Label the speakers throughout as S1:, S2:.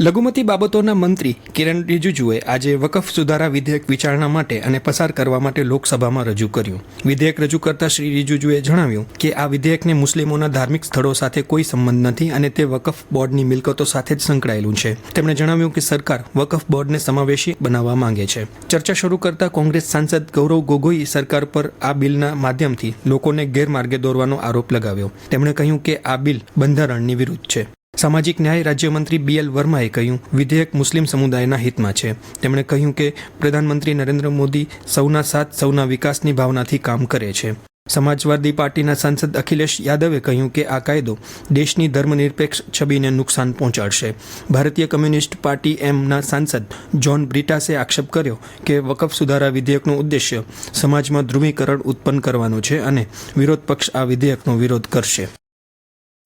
S1: લઘુમતી બાબતોના મંત્રી કિરણ રિજિજુએ આજે વકફ સુધારા વિધેયક વિચારણા માટે અને પસાર કરવા માટે લોકસભામાં રજૂ કર્યું. વિધેયક રજૂ કરતા શ્રી રિજિજુએ જણાવ્યું કે આ વિધેયકને મુસ્લિમોના ધાર્મિક સ્થળો સાથે કોઈ સંબંધ નથી અને તે વકફ બોર્ડની મિલકતો સાથે જ સંકળાયેલું છે. તેમણે જણાવ્યું કે સરકાર વકફ બોર્ડને સમાવેશી બનાવવા માંગે છે. ચર્ચા શરૂ કરતા કોંગ્રેસ સાંસદ ગૌરવ ગોગોઈ સરકાર પર આ બિલના માધ્યમથી લોકોને ગેરમાર્ગે દોરવાનો આરોપ લગાવ્યો. તેમણે કહ્યું કે આ બિલ બંધારણની વિરુદ્ધ છે. સામાજિક ન્યાય રાજ્યમંત્રી બી એલ વર્માએ કહ્યું, વિધેયક મુસ્લિમ સમુદાયના હિતમાં છે. તેમણે કહ્યું કે, પ્રધાનમંત્રી નરેન્દ્ર મોદી સૌના સાથ, સૌના વિકાસની ભાવનાથી કામ કરે છે. સમાજવાદી પાર્ટીના સાંસદ અખિલેશ યાદવે કહ્યું કે, આ કાયદો દેશની ધર્મનિરપેક્ષ છબીને નુકસાન પહોંચાડશે. ભારતીય કમ્યુનિસ્ટ પાર્ટી એમના સાંસદ જ્હોન બ્રિટાસે આક્ષેપ કર્યો કે, વકફ સુધારા વિધેયકનો ઉદ્દેશ્ય સમાજમાં ધ્રુવીકરણ ઉત્પન્ન કરવાનો છે અને વિરોધ પક્ષ આ વિધેયકનો વિરોધ કરશે.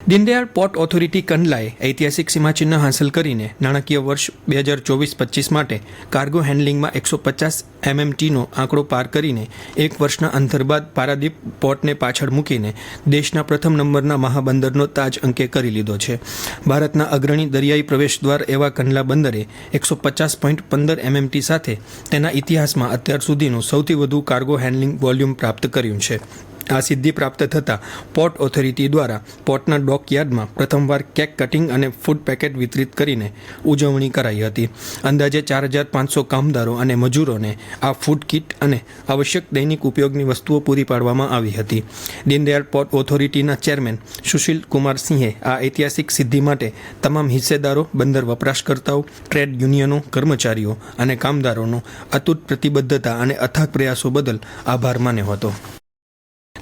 S1: દીનદયાળ પોર્ટ ઓથોરિટી કંડલાએ ઐતિહાસિક સીમાચિહ્ન હાંસલ કરીને નાણાકીય વર્ષ બે હજાર ચોવીસ પચીસ માટે કાર્ગો હેન્ડલિંગમાં એકસો પચાસ એમએમટીનો આંકડો પાર કરીને એક વર્ષના અંતર બાદ પારાદીપ પોર્ટને પાછળ મૂકીને દેશના પ્રથમ નંબરના મહાબંદરનો તાજ અંકે કરી લીધો છે. ભારતના અગ્રણી દરિયાઈ પ્રવેશદ્વાર એવા કંડલા બંદરે એકસો પચાસ પોઈન્ટ પંદર એમએમટી સાથે તેના ઇતિહાસમાં અત્યાર સુધીનું સૌથી વધુ કાર્ગો હેન્ડલિંગ વોલ્યુમ પ્રાપ્ત કર્યું છે. આ સિદ્ધિ પ્રાપ્ત થતાં પોર્ટ ઓથોરિટી દ્વારા પોર્ટના ડોકયાર્ડમાં પ્રથમવાર કેક કટિંગ અને ફૂડ પેકેટ વિતરિત કરીને ઉજવણી કરાઈ હતી. અંદાજે ચાર હજાર પાંચસો કામદારો અને મજૂરોને આ ફૂડ કિટ અને આવશ્યક દૈનિક ઉપયોગની વસ્તુઓ પૂરી પાડવામાં આવી હતી. દીનદયાળ પોર્ટ ઓથોરિટીના ચેરમેન સુશીલ કુમાર સિંહે આ ઐતિહાસિક સિદ્ધિ માટે તમામ હિસ્સેદારો, બંદર વપરાશકર્તાઓ, ટ્રેડ યુનિયનો, કર્મચારીઓ અને કામદારોનો અતૂટ પ્રતિબદ્ધતા અને અથાગ પ્રયાસો બદલ આભાર માન્યો હતો.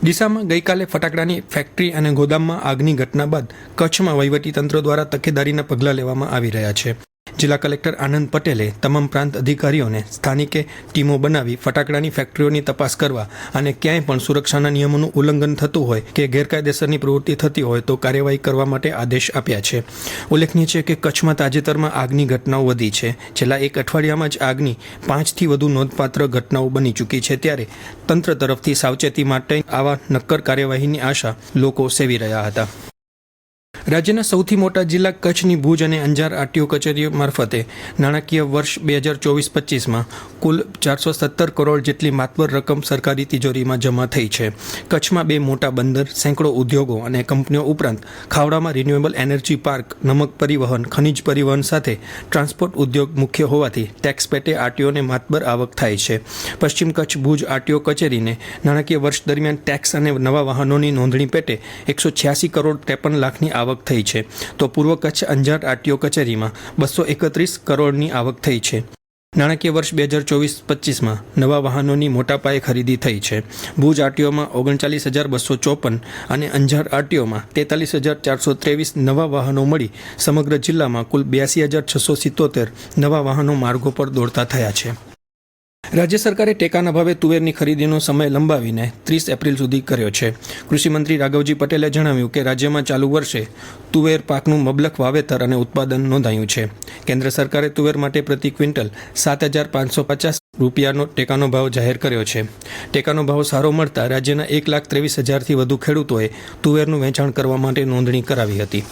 S1: ડીસામાં ગઈકાલે ફટાકડાની ફેક્ટરી અને ગોદામમાં આગની ઘટના બાદ કચ્છમાં વહીવટીતંત્ર દ્વારા તકેદારીના પગલાં લેવામાં આવી રહ્યા છે. જિલ્લા કલેક્ટર આનંદ પટેલે તમામ પ્રાંત અધિકારીઓને સ્થાનિકે ટીમો બનાવી ફટાકડાની ફેક્ટરીઓની તપાસ કરવા અને ક્યાંય પણ સુરક્ષાના નિયમોનું ઉલ્લંઘન થતું હોય કે ગેરકાયદેસરની પ્રવૃત્તિ થતી હોય તો કાર્યવાહી કરવા માટે આદેશ આપ્યા છે. ઉલ્લેખનીય છે કે કચ્છમાં તાજેતરમાં આગની ઘટનાઓ વધી છે. છેલ્લા એક અઠવાડિયામાં જ આગની પાંચથી વધુ નોંધપાત્ર ઘટનાઓ બની ચૂકી છે. ત્યારે તંત્ર તરફથી સાવચેતી માટે આવા નક્કર કાર્યવાહીની આશા લોકો સેવી રહ્યા હતા. રાજ્યના સૌથી મોટા જિલ્લા કચ્છની ભુજ અને અંજાર આરટીઓ કચેરીઓ મારફતે નાણાકીય વર્ષ બે હજાર ચોવીસ પચીસમાં કુલ ચારસો સત્તર કરોડ જેટલી માતબર રકમ સરકારી તિજોરીમાં જમા થઈ છે. કચ્છમાં બે મોટા બંદર, સેંકડો ઉદ્યોગો અને કંપનીઓ ઉપરાંત ખાવડામાં રિન્યુએબલ એનર્જી પાર્ક નમક પરિવહન, ખનિજ પરિવહન સાથે ટ્રાન્સપોર્ટ ઉદ્યોગ મુખ્ય હોવાથી ટેક્સ પેટે આરટીઓને માતબર આવક થાય છે. પશ્ચિમ કચ્છ ભુજ આરટીઓ કચેરીને નાણાકીય વર્ષ દરમિયાન ટેક્સ અને નવા વાહનોની નોંધણી પેટે એકસો છ્યાસી કરોડ ત્રેપન લાખની આવક થઈ છે. તો પૂર્વ કચ્છ અંજાર આરટીઓ કચેરીમાં બસો એકત્રીસ કરોડની આવક થઈ છે. નાણાકીય વર્ષ બે હજાર ચોવીસ પચીસમાં નવા વાહનોની મોટા પાયે ખરીદી થઈ છે. ભુજ આરટીઓમાં ઓગણચાલીસ હજાર બસો ચોપન અને અંજાર આરટીઓમાં તેતાલીસ હજાર ચારસો ત્રેવીસ નવા વાહનો મળી. સમગ્ર જિલ્લામાં કુલ બ્યાસી હજાર છસો સિત્તોતેર નવા વાહનો માર્ગો પર દોડતા થયા છે. રાજ્ય સરકારે ટેકાના ભાવે તુવેરની ખરીદીનો સમય લંબાવીને ત્રીસ એપ્રિલ સુધી કર્યો છે. કૃષિમંત્રી રાઘવજી પટેલે જણાવ્યું કે રાજ્યમાં ચાલુ વર્ષે તુવેર પાકનું મબલક વાવેતર અને ઉત્પાદન નોંધાયું છે. કેન્દ્ર સરકારે તુવેર માટે પ્રતિ ક્વિન્ટલ સાત હજાર પાંચસો પચાસ રૂપિયાનો ટેકાનો ભાવ જાહેર કર્યો છે. ટેકાનો ભાવ સારો મળતા રાજ્યના એક લાખ ત્રેવીસ હજારથી વધુ ખેડૂતોએ તુવેરનું વેચાણ કરવા માટે નોંધણી કરાવી હતી.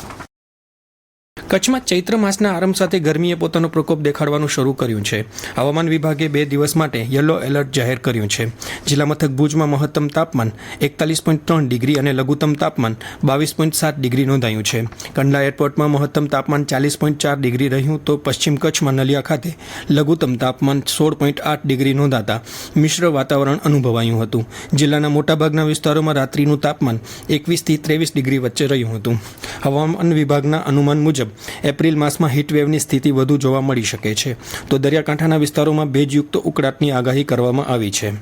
S1: કચ્છમાં ચૈત્ર માસના આરંભ સાથે ગરમીએ પોતાનો પ્રકોપ દેખાડવાનું શરૂ કર્યું છે. હવામાન વિભાગે બે દિવસ માટે યલો એલર્ટ જાહેર કર્યું છે. જિલ્લા મથક ભુજમાં મહત્તમ તાપમાન એકતાલીસ પોઈન્ટ ત્રણ ડિગ્રી અને લઘુત્તમ તાપમાન બાવીસ પોઈન્ટ સાત ડિગ્રી નોંધાયું છે. કંડલા એરપોર્ટમાં મહત્તમ તાપમાન ચાલીસ પોઈન્ટ ચાર ડિગ્રી રહ્યું તો પશ્ચિમ કચ્છમાં નલિયા ખાતે લઘુત્તમ તાપમાન સોળ પોઈન્ટ આઠ ડિગ્રી નોંધાતા મિશ્ર વાતાવરણ અનુભવાયું હતું. જિલ્લાના મોટાભાગના વિસ્તારોમાં રાત્રિનું તાપમાન એકવીસથી ત્રેવીસ ડિગ્રી વચ્ચે રહ્યું હતું. હવામાન વિભાગના અનુમાન મુજબ એપ્રિલ માસમાં હીટવેવની સ્થિતિ વધુ જોવા મળી શકે છે. તો દરિયાકાંઠાના વિસ્તારોમાં ભેજયુક્ત ઉકળાટની આગાહી કરવામાં આવી છે.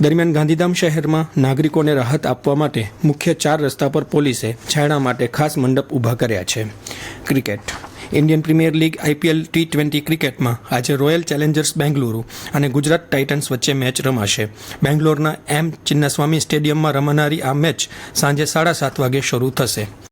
S1: દરમિયાન ગાંધીધામ શહેરમાં નાગરિકોને રાહત આપવા માટે મુખ્ય ચાર રસ્તા પર પોલીસે છાયણા માટે ખાસ મંડપ ઊભા કર્યા છે. Cricket. Indian Premier League IPL T twenty ક્રિકેટમાં આજે રોયલ ચેલેન્જર્સ બેંગલુરુ અને ગુજરાત ટાઇટન્સ વચ્ચે મેચ રમાશે. બેંગ્લોરના એમ ચિન્નાસ્વામી સ્ટેડિયમમાં રમાનારી આ મેચ સાંજે સાડા સાત વાગે શરૂ થશે.